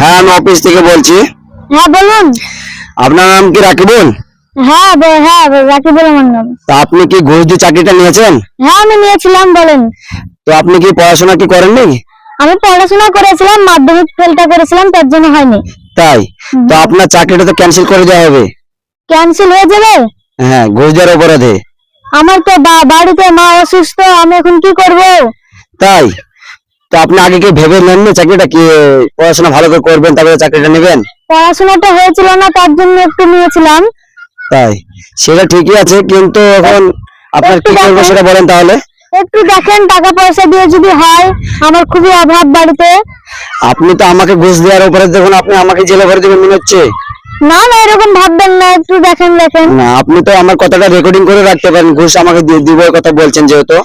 হ্যাঁ আমি অফিস থেকে বলছি। হ্যাঁ বলুন। আপনার নাম কি রাকিবুল? হ্যাঁ হ্যাঁ রাকিবুল আমার নাম। তা আপনি কি ঘুষ দিয়ে চাকরিটা নিয়েছেন? হ্যাঁ আমি নিয়েছিলাম বলেন। তো আপনি কি পড়াশোনা কি করেননি? আমি পড়াশোনা করেছিলাম মাধ্যমিক ফেলটা করেছিলাম তার জন্য হয়নি। তাই? তো আপনার চাকরিটা তো ক্যান্সেল করে দেওয়া হবে। ক্যান্সেল হয়ে যাবে? হ্যাঁ ঘুষ দেওয়ার অপরাধে। আমার তো বাড়িতে মা অসুস্থ আমি এখন কি করব? তাই? তো আপনি আগে কি ভেবে নেন নেননি চাকরিটা কি পড়াশোনা ভালো করে করবেন তারপরে চাকরিটা নেবেন? পড়াশোনাটা হয়েছিল না তার জন্য একটু নিয়েছিলাম। তাই সেটা ঠিকই আছে কিন্তু এখন আপনার কি করব সেটা বলেন তাহলে। একটু দেখেন টাকা পয়সা দিয়ে যদি হয় আমার খুবই অভাব বাড়িতে। আপনি তো আমাকে ঘুষ দেওয়ার উপরে দেখুন আপনি আমাকে জেলে ভরে দেবেন মনে হচ্ছে। না না এরকম ভাববেন না একটু দেখেন দেখেন। না আপনি তো আমার কথাটা রেকর্ডিং করে রাখতে পারেন ঘুষ আমাকে দিয়ে দিব কথা বলছেন যেহেতু।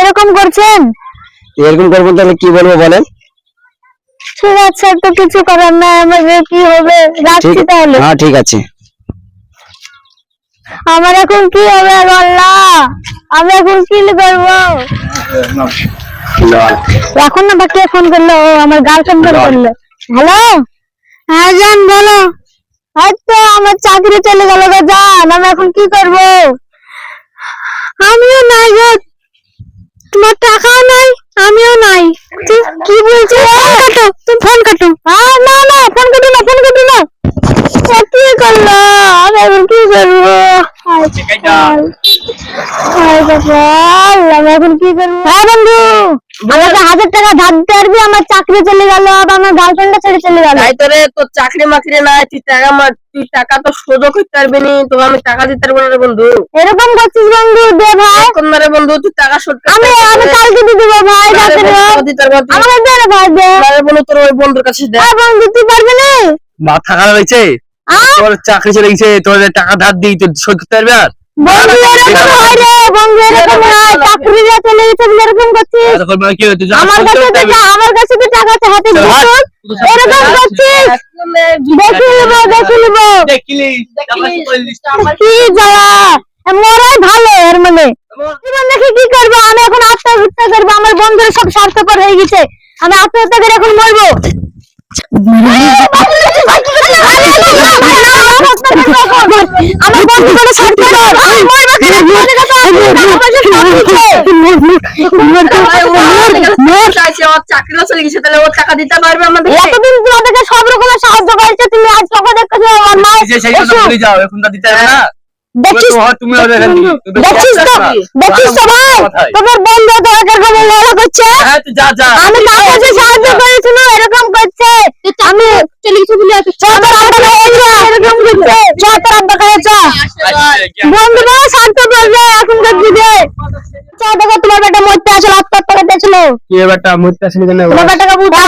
এরকম করছেন? এরকম করবেন তাহলে কি বলব বলেন? ঠিক আছে তো কিছু করার নাই আমাকে কি হবে? রাখছি তাহলে। হ্যাঁ ঠিক আছে। আমার এখন কি হবে আল্লাহ? আমি এখন কি করব? এখন না বাকি ফোন করল আমার গার্লফ্রেন্ড ফোন করল। হ্যালো? হ্যাঁ জান বলো। হয়তো আমার চাকরি চলে গেল গো জান আমি এখন কি করব? আমিও নাই গো তোমার টাকাও নাই নাই। তুই কি বলছিস ফোন কাটো তুমি ফোন কাটো। হ্যাঁ না না ফোন কাটো না ফোন কাটো না। কি করল আমি এখন কি করব? হায় বাবা আমি এখন কি করব? হ্যাঁ বন্ধু। আমাকে হাজার টাকা ধার দিতে পারবি আমার চাকরি চলে গেল আর আমার গার্লফ্রেন্ডটা ছেড়ে চলে গেল। তাই তোরে তোর চাকরি মাকরি নাই তুই টাকা মা- তুই টাকা তো শোধও করতে পারবি নি তোকে আমি টাকা দিতে পারব না রে বন্ধু। এরকম করছিস বন্ধু দে ভাই। এখন না রে বন্ধু তুই টাকা শোধ আমি আমি কালকে দিয়ে দেবো ভাই না রে রাতের বন্ধু, টাকা দিতে পারব। না আমাকে দে রে ভাই দে। না রে বন্ধু তোর ওই বন্ধুর কাছে দে। আর বন্ধু তুই পারবি না? মাথা খারাপ হয়েছে? তোর চাকরি চলে গেছে তোর টাকা ধার দিই তো শোধ করতে পারবে আর? বন্ধু এরকম হয় রে বন্ধু এরকম হয়। চাকরিটা চলে গেছে এরকম মানে কি হতো আমার কাছে তো আমার কাছে তো টাকা আছে হাতে চল, এরকম করছিস? দেখি নিবো দেখি নিবো। কি জ্বালা? মরে ভালো এর মানে। জীবন দেখে কি করব? আমি এখন আত্মহত্যা করব আমার বন্ধুরা সব স্বার্থপর হয়ে গেছে। আমি আত্মহত্যা করে এখন মরবো। আমার বন্ধু করে সব কিছু। ওর চাকরিও চলে গেছে তাহলে ওর টাকা দিতে পারবে আমাদের এতদিন তোমাদেরকে সব রকমের সাহায্য করেছে তুমি আজ কখন আমার। ভুলে যাও এখন দিতে পারবে না দেখছিস তুমি- তুমি ওদের এখান থেকে- তুমি দেখছিস তো দেখছিস তো ভাই তোমার বন্ধু তো এরকম লড়া করছে। হ্যাঁ তুই যা যা। আমি তার কাছে সাহায্য করেছি না এরকম করছে। আমি চলে গেছি বলে চতর আব্বা খাইছে এরকম করছে। চতর আব্বা খাইছে বন্ধুরা শান্ত বলবে এখনকার যুগে চা দেখো তোমার বেটা মরতে আসলে আত্মহত্যা করতে ছিল কি ব্যাপারটা মরতে আসলি কেন তোমার বেটাকে বুঝা।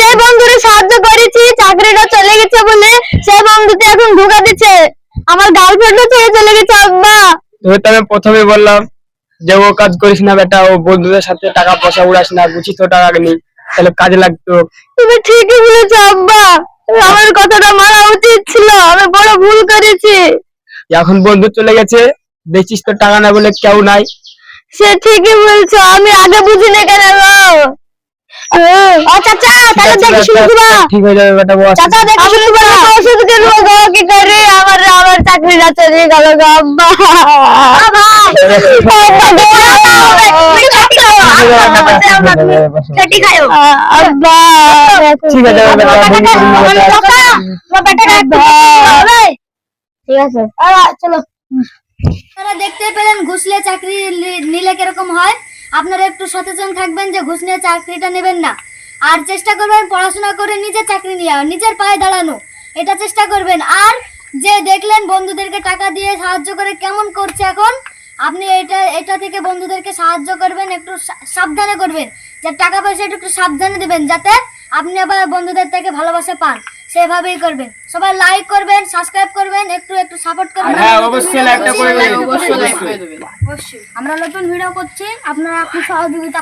যে বন্ধুরে সাহায্য করেছি চাকরিটা চলে গেছে বলে সে বন্ধুতে এখন ধোকা দিচ্ছে। আমার গার্লফ্রেন্ডও ছেড়ে চলে গেছে আব্বা। তোকে তো আমি প্রথমে বললাম যে ও কাজ করিস না বেটা ও বন্ধুদের সাথে টাকা পয়সা উড়াস না বুঝিস তো টাকা নেই তাহলে কাজে লাগতো। তুমি ঠিকই বলেছ আব্বা। আমার কথাটা মারা উচিত ছিল আমি বড় ভুল করেছি। এখন বন্ধু চলে গেছে দেখছিস তো টাকা না বলে কেউ নাই। সে ঠিকই বলছো আমি আগে বুঝিনি কেন গো ও চাচা তাহলে দেখি করবা ঠিক হয়ে যাবে বেটা বস। চাচা দেখি করবা ওষুধ কিনবো গো কি করে আমার আমার চলে গেল দেখতে পেলেন ঘুষ নিয়ে চাকরি নিলে কীরকম হয়? আপনারা একটু সচেতন থাকবেন যে ঘুষ নিয়ে চাকরিটা নেবেন না। আর চেষ্টা করবেন পড়াশোনা করে নিজের চাকরি নেওয়া নিজের পায়ে দাঁড়ানো। এটা চেষ্টা করবেন। আর যে দেখলেন বন্ধুদেরকে টাকা দিয়ে সাহায্য করে কেমন করছে এখন আপনি এটা এটা থেকে বন্ধুদেরকে সাহায্য করবেন একটু সাবধানে করবেন। যে টাকা পয়সা একটু সাবধানে দেবেন যাতে আপনি আবার বন্ধুদের থেকে ভালোবাসা পান। সেভাবেই করবেন। সবাই লাইক করবেন সাবস্ক্রাইব করবেন একটু একটু সাপোর্ট করবেন। হ্যাঁ, অবশ্যই ভিডিও like টা করছি, করে দেবেন। অবশ্যই। আমরা নতুন ভিডিও করছি আপনারা একটু সহযোগিতা